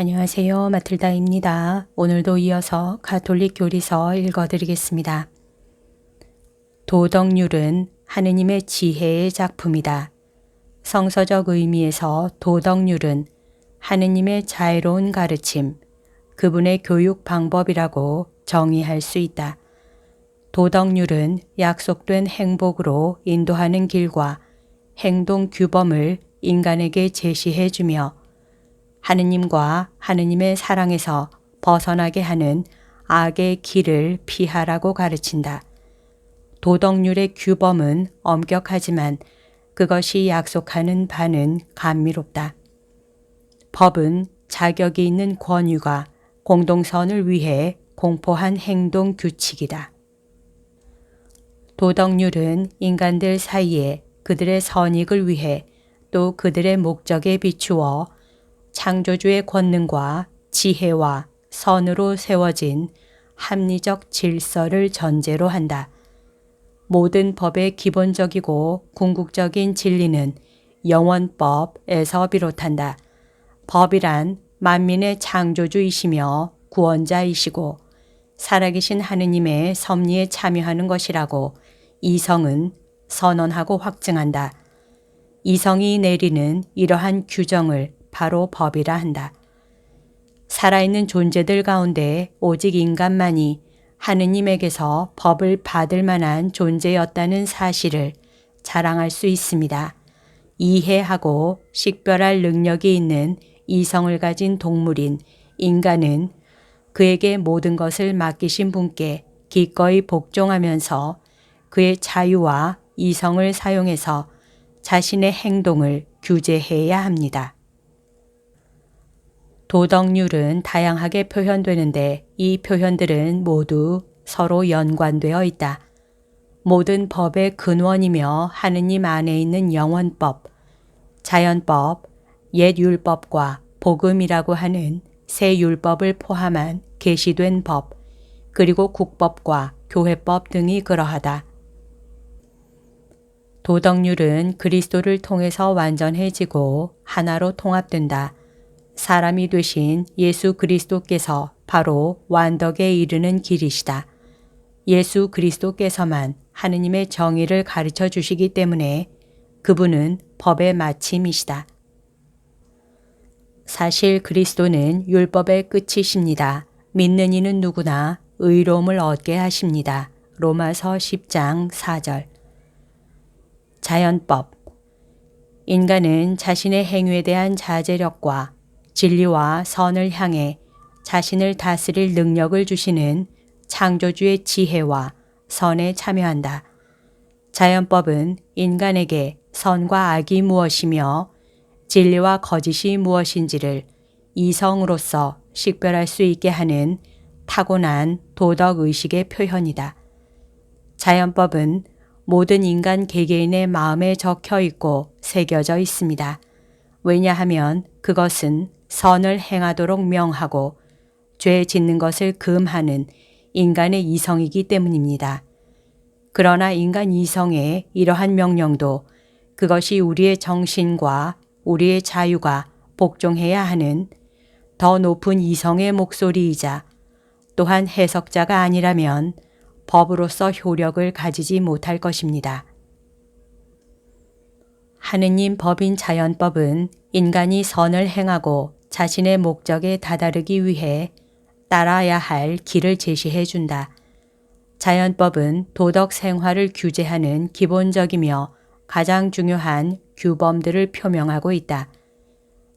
안녕하세요. 마틀다입니다. 오늘도 이어서 가톨릭 교리서 읽어드리겠습니다. 도덕률은 하느님의 지혜의 작품이다. 성서적 의미에서 도덕률은 하느님의 자애로운 가르침, 그분의 교육 방법이라고 정의할 수 있다. 도덕률은 약속된 행복으로 인도하는 길과 행동 규범을 인간에게 제시해주며 하느님과 하느님의 사랑에서 벗어나게 하는 악의 길을 피하라고 가르친다. 도덕률의 규범은 엄격하지만 그것이 약속하는 바는 감미롭다. 법은 자격이 있는 권유가 공동선을 위해 공포한 행동 규칙이다. 도덕률은 인간들 사이에 그들의 선익을 위해 또 그들의 목적에 비추어 창조주의 권능과 지혜와 선으로 세워진 합리적 질서를 전제로 한다. 모든 법의 기본적이고 궁극적인 진리는 영원법에서 비롯한다. 법이란 만민의 창조주이시며 구원자이시고 살아계신 하느님의 섭리에 참여하는 것이라고 이성은 선언하고 확증한다. 이성이 내리는 이러한 규정을 바로 법이라 한다. 살아있는 존재들 가운데 오직 인간만이 하느님에게서 법을 받을 만한 존재였다는 사실을 자랑할 수 있습니다. 이해하고 식별할 능력이 있는 이성을 가진 동물인 인간은 그에게 모든 것을 맡기신 분께 기꺼이 복종하면서 그의 자유와 이성을 사용해서 자신의 행동을 규제해야 합니다. 도덕률은 다양하게 표현되는데 이 표현들은 모두 서로 연관되어 있다. 모든 법의 근원이며 하느님 안에 있는 영원법, 자연법, 옛 율법과 복음이라고 하는 새 율법을 포함한 계시된 법, 그리고 국법과 교회법 등이 그러하다. 도덕률은 그리스도를 통해서 완전해지고 하나로 통합된다. 사람이 되신 예수 그리스도께서 바로 완덕에 이르는 길이시다. 예수 그리스도께서만 하느님의 정의를 가르쳐 주시기 때문에 그분은 법의 마침이시다. 사실 그리스도는 율법의 끝이십니다. 믿는 이는 누구나 의로움을 얻게 하십니다. 로마서 10장 4절. 자연법. 인간은 자신의 행위에 대한 자제력과 진리와 선을 향해 자신을 다스릴 능력을 주시는 창조주의 지혜와 선에 참여한다. 자연법은 인간에게 선과 악이 무엇이며 진리와 거짓이 무엇인지를 이성으로서 식별할 수 있게 하는 타고난 도덕 의식의 표현이다. 자연법은 모든 인간 개개인의 마음에 적혀 있고 새겨져 있습니다. 왜냐하면 그것은 선을 행하도록 명하고 죄 짓는 것을 금하는 인간의 이성이기 때문입니다. 그러나 인간 이성의 이러한 명령도 그것이 우리의 정신과 우리의 자유가 복종해야 하는 더 높은 이성의 목소리이자 또한 해석자가 아니라면 법으로서 효력을 가지지 못할 것입니다. 하느님 법인 자연법은 인간이 선을 행하고 자신의 목적에 다다르기 위해 따라야 할 길을 제시해 준다. 자연법은 도덕 생활을 규제하는 기본적이며 가장 중요한 규범들을 표명하고 있다.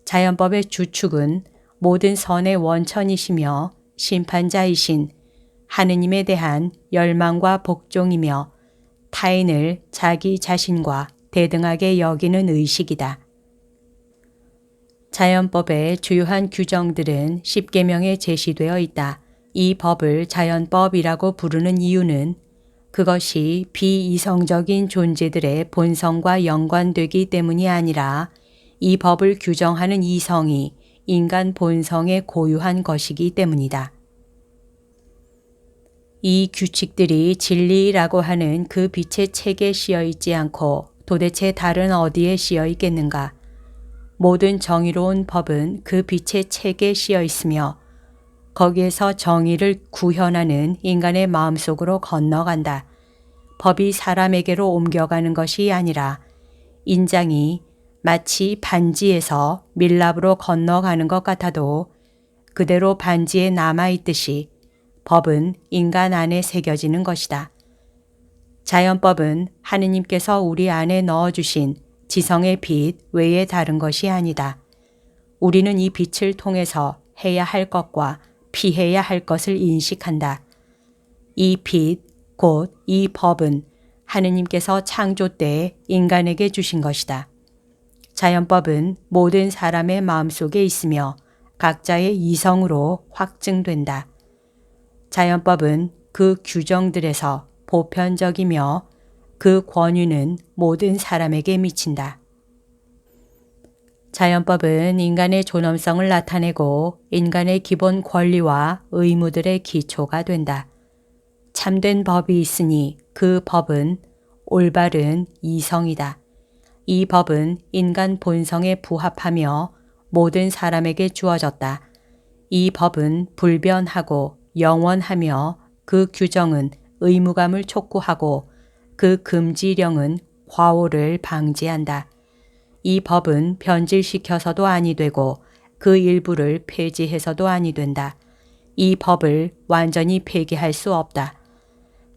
자연법의 주축은 모든 선의 원천이시며 심판자이신 하느님에 대한 열망과 복종이며 타인을 자기 자신과 대등하게 여기는 의식이다. 자연법의 주요한 규정들은 10계명에 제시되어 있다. 이 법을 자연법이라고 부르는 이유는 그것이 비이성적인 존재들의 본성과 연관되기 때문이 아니라 이 법을 규정하는 이성이 인간 본성에 고유한 것이기 때문이다. 이 규칙들이 진리라고 하는 그 빛의 책에 씌어 있지 않고 도대체 다른 어디에 씌어 있겠는가? 모든 정의로운 법은 그 빛의 책에 씌어 있으며 거기에서 정의를 구현하는 인간의 마음속으로 건너간다. 법이 사람에게로 옮겨가는 것이 아니라 인장이 마치 반지에서 밀랍으로 건너가는 것 같아도 그대로 반지에 남아있듯이 법은 인간 안에 새겨지는 것이다. 자연법은 하느님께서 우리 안에 넣어주신 지성의 빛 외에 다른 것이 아니다. 우리는 이 빛을 통해서 해야 할 것과 피해야 할 것을 인식한다. 이 빛, 곧 이 법은 하느님께서 창조 때 인간에게 주신 것이다. 자연법은 모든 사람의 마음속에 있으며 각자의 이성으로 확증된다. 자연법은 그 규정들에서 보편적이며 그 권위는 모든 사람에게 미친다. 자연법은 인간의 존엄성을 나타내고 인간의 기본 권리와 의무들의 기초가 된다. 참된 법이 있으니 그 법은 올바른 이성이다. 이 법은 인간 본성에 부합하며 모든 사람에게 주어졌다. 이 법은 불변하고 영원하며 그 규정은 의무감을 촉구하고 그 금지령은 과오를 방지한다. 이 법은 변질시켜서도 아니 되고 그 일부를 폐지해서도 아니 된다. 이 법을 완전히 폐기할 수 없다.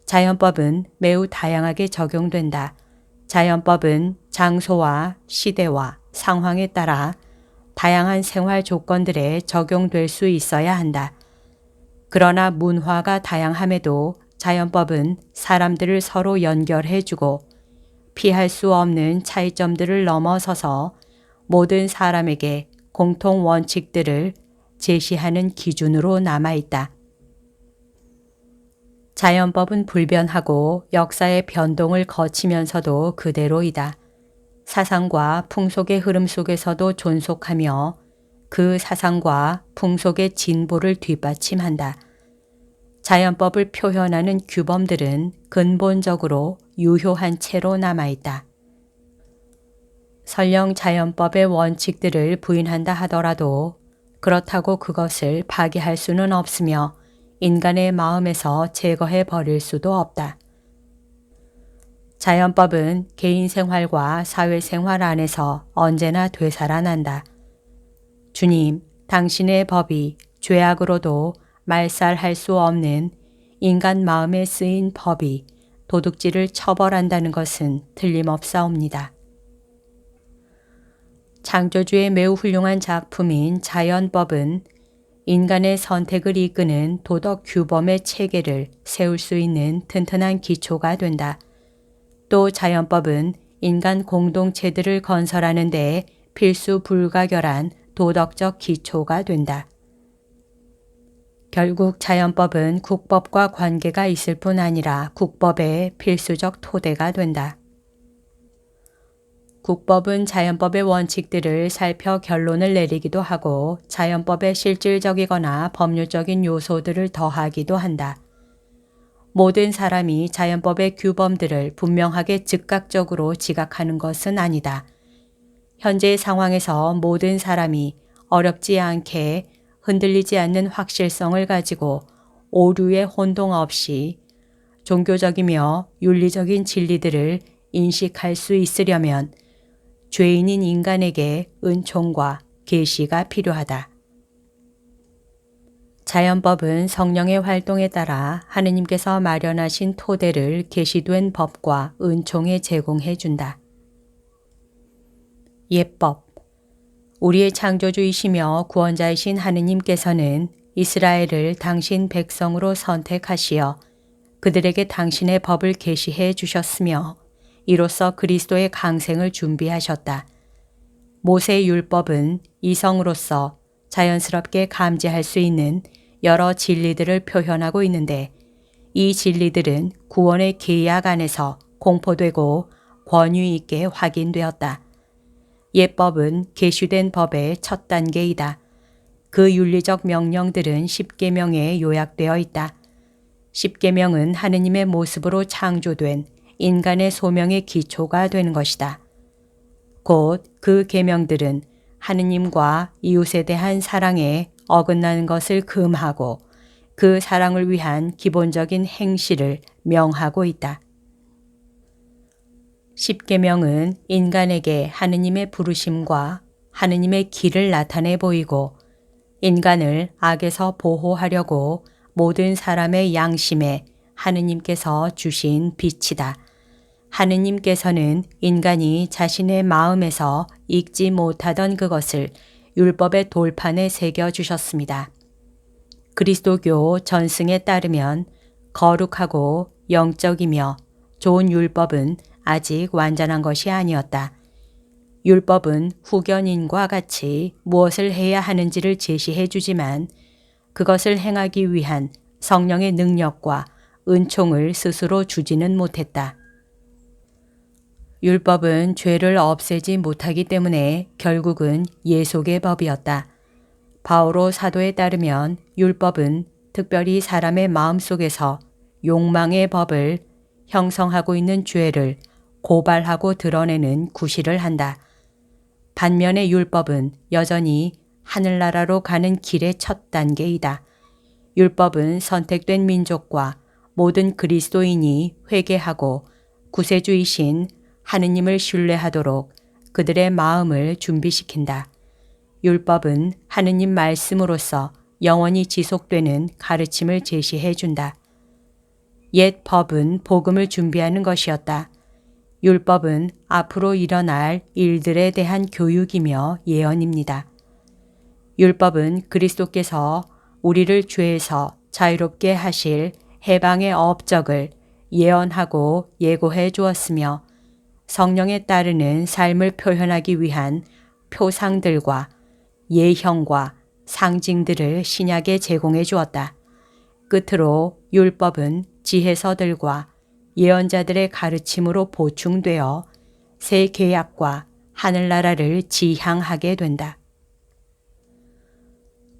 자연법은 매우 다양하게 적용된다. 자연법은 장소와 시대와 상황에 따라 다양한 생활 조건들에 적용될 수 있어야 한다. 그러나 문화가 다양함에도 자연법은 사람들을 서로 연결해주고 피할 수 없는 차이점들을 넘어서서 모든 사람에게 공통 원칙들을 제시하는 기준으로 남아있다. 자연법은 불변하고 역사의 변동을 거치면서도 그대로이다. 사상과 풍속의 흐름 속에서도 존속하며 그 사상과 풍속의 진보를 뒷받침한다. 자연법을 표현하는 규범들은 근본적으로 유효한 채로 남아있다. 설령 자연법의 원칙들을 부인한다 하더라도 그렇다고 그것을 파기할 수는 없으며 인간의 마음에서 제거해 버릴 수도 없다. 자연법은 개인 생활과 사회 생활 안에서 언제나 되살아난다. 주님, 당신의 법이 죄악으로도 말살할 수 없는 인간 마음에 쓰인 법이 도둑질을 처벌한다는 것은 틀림없사옵니다. 창조주의 매우 훌륭한 작품인 자연법은 인간의 선택을 이끄는 도덕 규범의 체계를 세울 수 있는 튼튼한 기초가 된다. 또 자연법은 인간 공동체들을 건설하는 데 필수 불가결한 도덕적 기초가 된다. 결국 자연법은 국법과 관계가 있을 뿐 아니라 국법의 필수적 토대가 된다. 국법은 자연법의 원칙들을 살펴 결론을 내리기도 하고 자연법의 실질적이거나 법률적인 요소들을 더하기도 한다. 모든 사람이 자연법의 규범들을 분명하게 즉각적으로 지각하는 것은 아니다. 현재 상황에서 모든 사람이 어렵지 않게 흔들리지 않는 확실성을 가지고 오류의 혼동 없이 종교적이며 윤리적인 진리들을 인식할 수 있으려면 죄인인 인간에게 은총과 계시가 필요하다. 자연법은 성령의 활동에 따라 하느님께서 마련하신 토대를 계시된 법과 은총에 제공해 준다. 예법 우리의 창조주이시며 구원자이신 하느님께서는 이스라엘을 당신 백성으로 선택하시어 그들에게 당신의 법을 계시해 주셨으며 이로써 그리스도의 강생을 준비하셨다. 모세 율법은 이성으로서 자연스럽게 감지할 수 있는 여러 진리들을 표현하고 있는데 이 진리들은 구원의 계약 안에서 공포되고 권위 있게 확인되었다. 예법은 계시된 법의 첫 단계이다. 그 윤리적 명령들은 십계명에 요약되어 있다. 십계명은 하느님의 모습으로 창조된 인간의 소명의 기초가 되는 것이다. 곧 그 계명들은 하느님과 이웃에 대한 사랑에 어긋나는 것을 금하고 그 사랑을 위한 기본적인 행실을 명하고 있다. 십계명은 인간에게 하느님의 부르심과 하느님의 길을 나타내 보이고 인간을 악에서 보호하려고 모든 사람의 양심에 하느님께서 주신 빛이다. 하느님께서는 인간이 자신의 마음에서 읽지 못하던 그것을 율법의 돌판에 새겨 주셨습니다. 그리스도교 전승에 따르면 거룩하고 영적이며 좋은 율법은 아직 완전한 것이 아니었다. 율법은 후견인과 같이 무엇을 해야 하는지를 제시해 주지만 그것을 행하기 위한 성령의 능력과 은총을 스스로 주지는 못했다. 율법은 죄를 없애지 못하기 때문에 결국은 예속의 법이었다. 바오로 사도에 따르면 율법은 특별히 사람의 마음 속에서 욕망의 법을 형성하고 있는 죄를 고발하고 드러내는 구실을 한다. 반면에 율법은 여전히 하늘나라로 가는 길의 첫 단계이다. 율법은 선택된 민족과 모든 그리스도인이 회개하고 구세주이신 하느님을 신뢰하도록 그들의 마음을 준비시킨다. 율법은 하느님 말씀으로서 영원히 지속되는 가르침을 제시해 준다. 옛 법은 복음을 준비하는 것이었다. 율법은 앞으로 일어날 일들에 대한 교육이며 예언입니다. 율법은 그리스도께서 우리를 죄에서 자유롭게 하실 해방의 업적을 예언하고 예고해 주었으며 성령에 따르는 삶을 표현하기 위한 표상들과 예형과 상징들을 신약에 제공해 주었다. 끝으로 율법은 지혜서들과 예언자들의 가르침으로 보충되어 새 계약과 하늘나라를 지향하게 된다.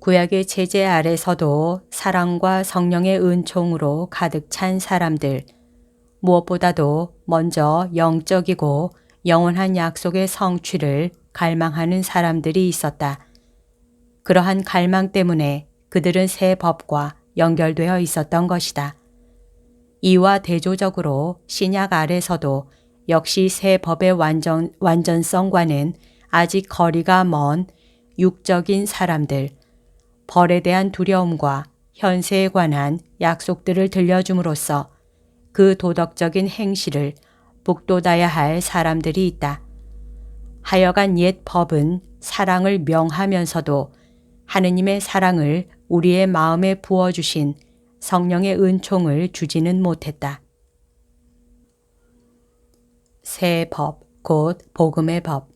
구약의 체제 아래서도 사랑과 성령의 은총으로 가득 찬 사람들, 무엇보다도 먼저 영적이고 영원한 약속의 성취를 갈망하는 사람들이 있었다. 그러한 갈망 때문에 그들은 새 법과 연결되어 있었던 것이다. 이와 대조적으로 신약 아래서도 역시 새 법의 완전, 완전성과는 아직 거리가 먼 육적인 사람들, 벌에 대한 두려움과 현세에 관한 약속들을 들려줌으로써 그 도덕적인 행실을 북돋아야 할 사람들이 있다. 하여간 옛 법은 사랑을 명하면서도 하느님의 사랑을 우리의 마음에 부어주신 성령의 은총을 주지는 못했다. 새 법, 곧 복음의 법.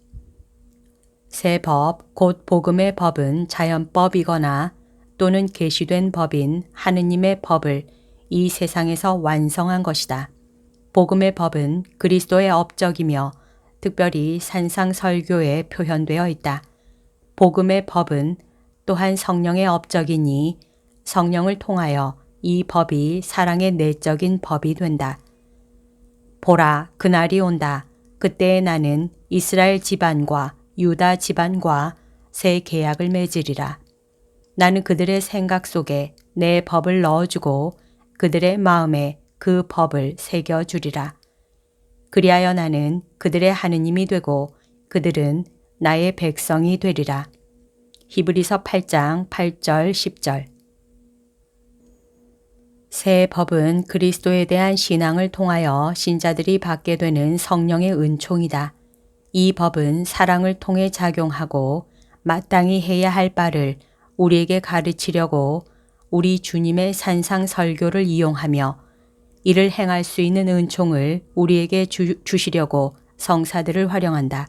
새 법, 곧 복음의 법은 자연법이거나 또는 계시된 법인 하느님의 법을 이 세상에서 완성한 것이다. 복음의 법은 그리스도의 업적이며 특별히 산상설교에 표현되어 있다. 복음의 법은 또한 성령의 업적이니 성령을 통하여 이 법이 사랑의 내적인 법이 된다. 보라, 그날이 온다. 그때에 나는 이스라엘 집안과 유다 집안과 새 계약을 맺으리라. 나는 그들의 생각 속에 내 법을 넣어주고 그들의 마음에 그 법을 새겨주리라. 그리하여 나는 그들의 하느님이 되고 그들은 나의 백성이 되리라. 히브리서 8장 8절 10절 새 법은 그리스도에 대한 신앙을 통하여 신자들이 받게 되는 성령의 은총이다. 이 법은 사랑을 통해 작용하고 마땅히 해야 할 바를 우리에게 가르치려고 우리 주님의 산상 설교를 이용하며 이를 행할 수 있는 은총을 우리에게 주, 주시려고 성사들을 활용한다.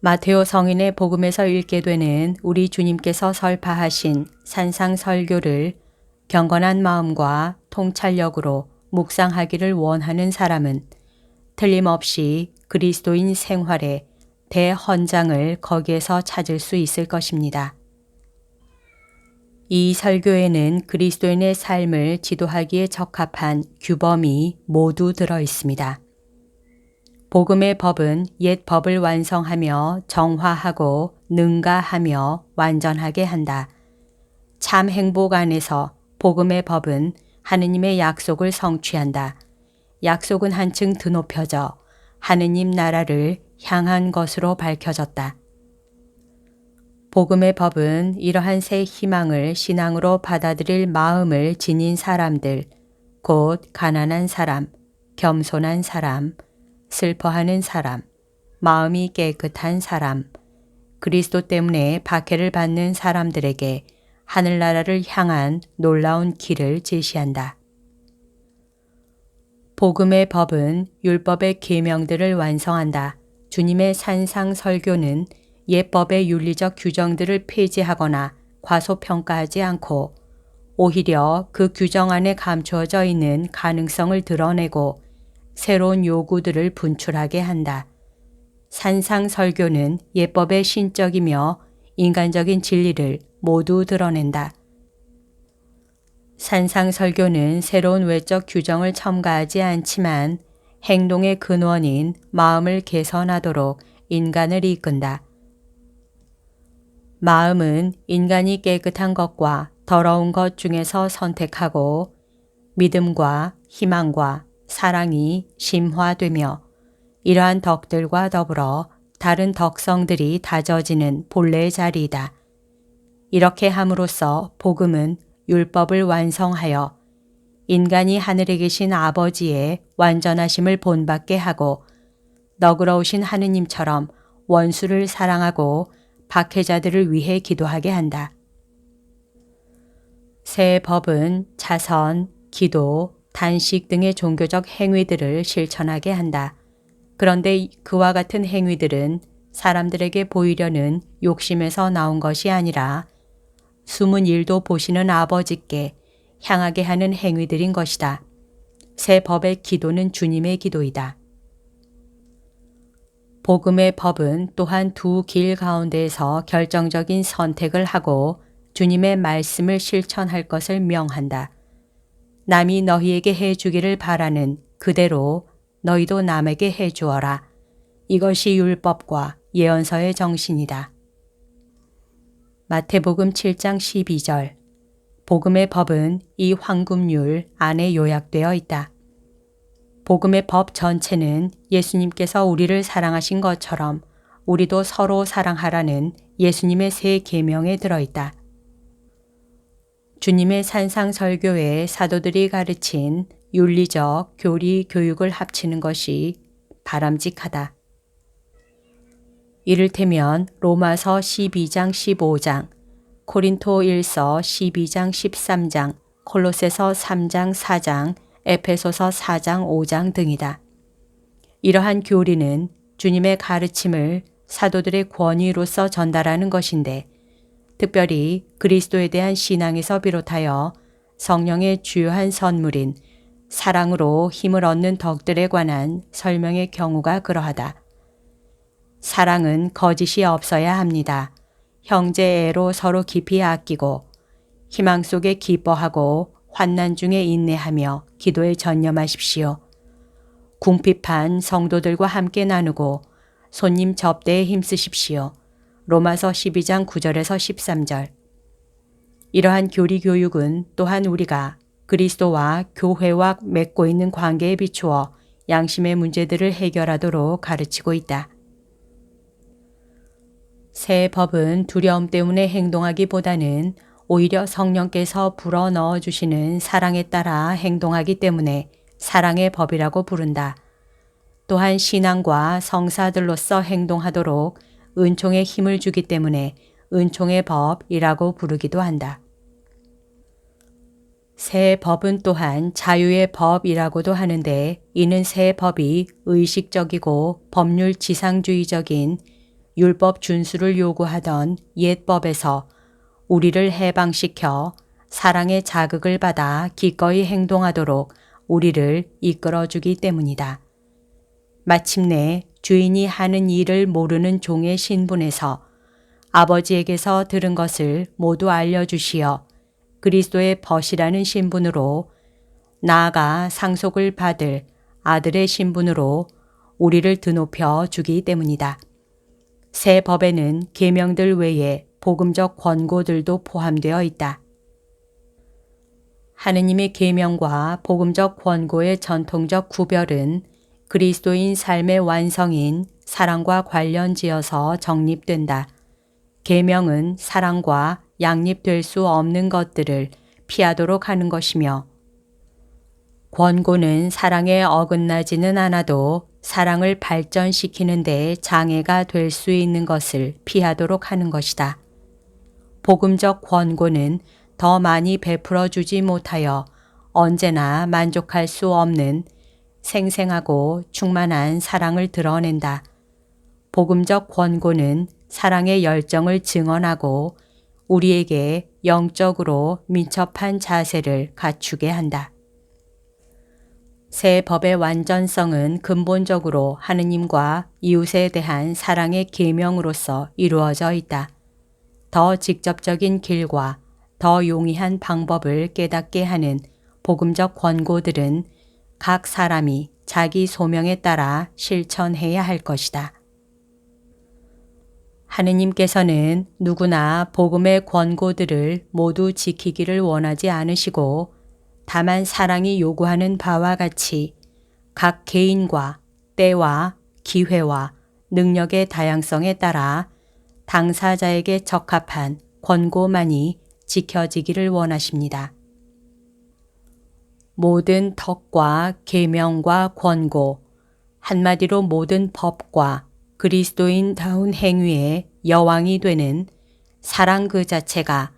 마테오 성인의 복음에서 읽게 되는 우리 주님께서 설파하신 산상 설교를 경건한 마음과 통찰력으로 묵상하기를 원하는 사람은 틀림없이 그리스도인 생활의 대헌장을 거기에서 찾을 수 있을 것입니다. 이 설교에는 그리스도인의 삶을 지도하기에 적합한 규범이 모두 들어 있습니다. 복음의 법은 옛 법을 완성하며 정화하고 능가하며 완전하게 한다. 참 행복 안에서 복음의 법은 하느님의 약속을 성취한다. 약속은 한층 드높여져 하느님 나라를 향한 것으로 밝혀졌다. 복음의 법은 이러한 새 희망을 신앙으로 받아들일 마음을 지닌 사람들, 곧 가난한 사람, 겸손한 사람, 슬퍼하는 사람, 마음이 깨끗한 사람, 그리스도 때문에 박해를 받는 사람들에게 하늘나라를 향한 놀라운 길을 제시한다. 복음의 법은 율법의 계명들을 완성한다. 주님의 산상 설교는 예법의 윤리적 규정들을 폐지하거나 과소평가하지 않고 오히려 그 규정 안에 감추어져 있는 가능성을 드러내고 새로운 요구들을 분출하게 한다. 산상 설교는 예법의 신적이며 인간적인 진리를 모두 드러낸다. 산상 설교는 새로운 외적 규정을 첨가하지 않지만 행동의 근원인 마음을 개선하도록 인간을 이끈다. 마음은 인간이 깨끗한 것과 더러운 것 중에서 선택하고 믿음과 희망과 사랑이 심화되며 이러한 덕들과 더불어 다른 덕성들이 다져지는 본래의 자리이다. 이렇게 함으로써 복음은 율법을 완성하여 인간이 하늘에 계신 아버지의 완전하심을 본받게 하고 너그러우신 하느님처럼 원수를 사랑하고 박해자들을 위해 기도하게 한다. 새 법은 자선, 기도, 단식 등의 종교적 행위들을 실천하게 한다. 그런데 그와 같은 행위들은 사람들에게 보이려는 욕심에서 나온 것이 아니라 숨은 일도 보시는 아버지께 향하게 하는 행위들인 것이다. 새 법의 기도는 주님의 기도이다. 복음의 법은 또한 두 길 가운데에서 결정적인 선택을 하고 주님의 말씀을 실천할 것을 명한다. 남이 너희에게 해주기를 바라는 그대로 너희도 남에게 해주어라. 이것이 율법과 예언서의 정신이다. 마태복음 7장 12절 복음의 법은 이 황금률 안에 요약되어 있다. 복음의 법 전체는 예수님께서 우리를 사랑하신 것처럼 우리도 서로 사랑하라는 예수님의 새 계명에 들어있다. 주님의 산상 설교에 사도들이 가르친 윤리적 교리 교육을 합치는 것이 바람직하다. 이를테면 로마서 12장 15장, 코린토 1서 12장 13장, 콜로세서 3장 4장, 에페소서 4장 5장 등이다. 이러한 교리는 주님의 가르침을 사도들의 권위로서 전달하는 것인데 특별히 그리스도에 대한 신앙에서 비롯하여 성령의 주요한 선물인 사랑으로 힘을 얻는 덕들에 관한 설명의 경우가 그러하다. 사랑은 거짓이 없어야 합니다. 형제애로 서로 깊이 아끼고 희망 속에 기뻐하고 환난 중에 인내하며 기도에 전념하십시오. 궁핍한 성도들과 함께 나누고 손님 접대에 힘쓰십시오. 로마서 12장 9절에서 13절. 이러한 교리 교육은 또한 우리가 그리스도와 교회와 맺고 있는 관계에 비추어 양심의 문제들을 해결하도록 가르치고 있다. 새 법은 두려움 때문에 행동하기보다는 오히려 성령께서 불어 넣어 주시는 사랑에 따라 행동하기 때문에 사랑의 법이라고 부른다. 또한 신앙과 성사들로서 행동하도록 은총의 힘을 주기 때문에 은총의 법이라고 부르기도 한다. 새 법은 또한 자유의 법이라고도 하는데 이는 새 법이 의식적이고 법률 지상주의적인 율법 준수를 요구하던 옛 법에서 우리를 해방시켜 사랑의 자극을 받아 기꺼이 행동하도록 우리를 이끌어주기 때문이다. 마침내 주인이 하는 일을 모르는 종의 신분에서 아버지에게서 들은 것을 모두 알려주시어 그리스도의 벗이라는 신분으로 나아가 상속을 받을 아들의 신분으로 우리를 드높여 주기 때문이다. 새 법에는 계명들 외에 복음적 권고들도 포함되어 있다. 하느님의 계명과 복음적 권고의 전통적 구별은 그리스도인 삶의 완성인 사랑과 관련지어서 정립된다. 계명은 사랑과 양립될 수 없는 것들을 피하도록 하는 것이며 권고는 사랑에 어긋나지는 않아도 사랑을 발전시키는 데 장애가 될 수 있는 것을 피하도록 하는 것이다. 복음적 권고는 더 많이 베풀어 주지 못하여 언제나 만족할 수 없는 생생하고 충만한 사랑을 드러낸다. 복음적 권고는 사랑의 열정을 증언하고 우리에게 영적으로 민첩한 자세를 갖추게 한다. 새 법의 완전성은 근본적으로 하느님과 이웃에 대한 사랑의 계명으로서 이루어져 있다. 더 직접적인 길과 더 용이한 방법을 깨닫게 하는 복음적 권고들은 각 사람이 자기 소명에 따라 실천해야 할 것이다. 하느님께서는 누구나 복음의 권고들을 모두 지키기를 원하지 않으시고 다만 사랑이 요구하는 바와 같이 각 개인과 때와 기회와 능력의 다양성에 따라 당사자에게 적합한 권고만이 지켜지기를 원하십니다. 모든 덕과 계명과 권고, 한마디로 모든 법과 그리스도인다운 행위의 여왕이 되는 사랑 그 자체가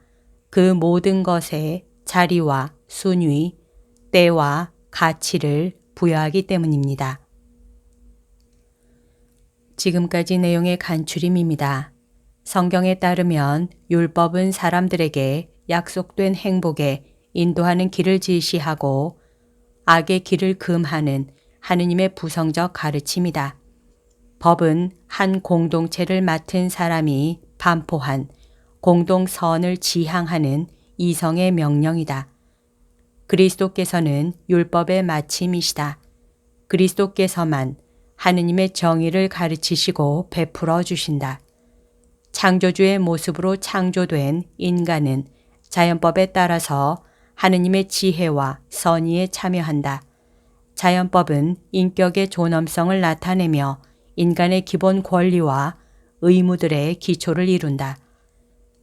그 모든 것에 자리와 순위, 때와 가치를 부여하기 때문입니다. 지금까지 내용의 간추림입니다. 성경에 따르면 율법은 사람들에게 약속된 행복에 인도하는 길을 지시하고 악의 길을 금하는 하느님의 부성적 가르침이다. 법은 한 공동체를 맡은 사람이 반포한 공동선을 지향하는 이성의 명령이다. 그리스도께서는 율법의 마침이시다. 그리스도께서만 하느님의 정의를 가르치시고 베풀어 주신다. 창조주의 모습으로 창조된 인간은 자연법에 따라서 하느님의 지혜와 선의에 참여한다. 자연법은 인격의 존엄성을 나타내며 인간의 기본 권리와 의무들의 기초를 이룬다.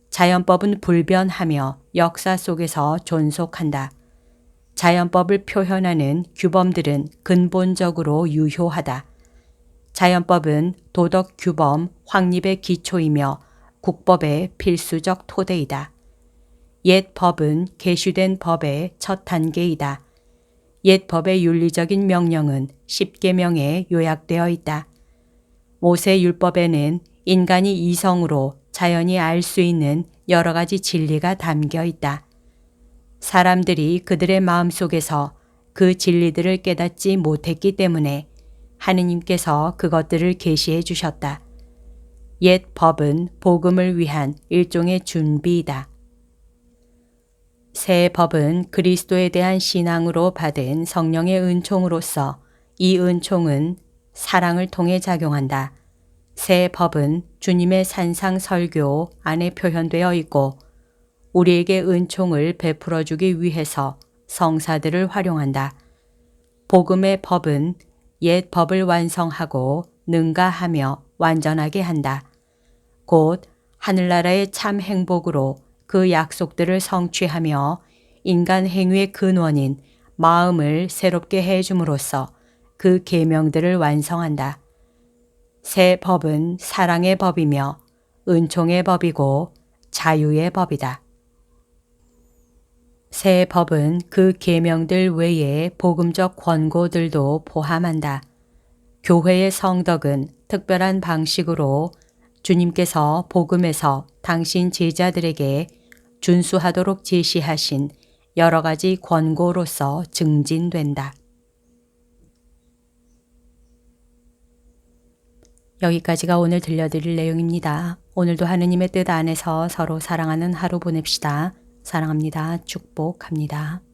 자연법은 불변하며 역사 속에서 존속한다. 자연법을 표현하는 규범들은 근본적으로 유효하다. 자연법은 도덕 규범 확립의 기초이며 국법의 필수적 토대이다. 옛 법은 계슈된 법의 첫 단계이다. 옛 법의 윤리적인 명령은 10계명에 요약되어 있다. 모세 율법에는 인간이 이성으로 자연히 알수 있는 여러 가지 진리가 담겨 있다. 사람들이 그들의 마음 속에서 그 진리들을 깨닫지 못했기 때문에 하느님께서 그것들을 계시해 주셨다. 옛 법은 복음을 위한 일종의 준비이다. 새 법은 그리스도에 대한 신앙으로 받은 성령의 은총으로서 이 은총은 사랑을 통해 작용한다. 새 법은 주님의 산상 설교 안에 표현되어 있고 우리에게 은총을 베풀어 주기 위해서 성사들을 활용한다. 복음의 법은 옛 법을 완성하고 능가하며 완전하게 한다. 곧 하늘나라의 참 행복으로 그 약속들을 성취하며 인간 행위의 근원인 마음을 새롭게 해줌으로써 그 계명들을 완성한다. 새 법은 사랑의 법이며 은총의 법이고 자유의 법이다. 새 법은 그 계명들 외에 복음적 권고들도 포함한다. 교회의 성덕은 특별한 방식으로 주님께서 복음에서 당신 제자들에게 준수하도록 제시하신 여러 가지 권고로서 증진된다. 여기까지가 오늘 들려드릴 내용입니다. 오늘도 하느님의 뜻 안에서 서로 사랑하는 하루 보냅시다. 사랑합니다. 축복합니다.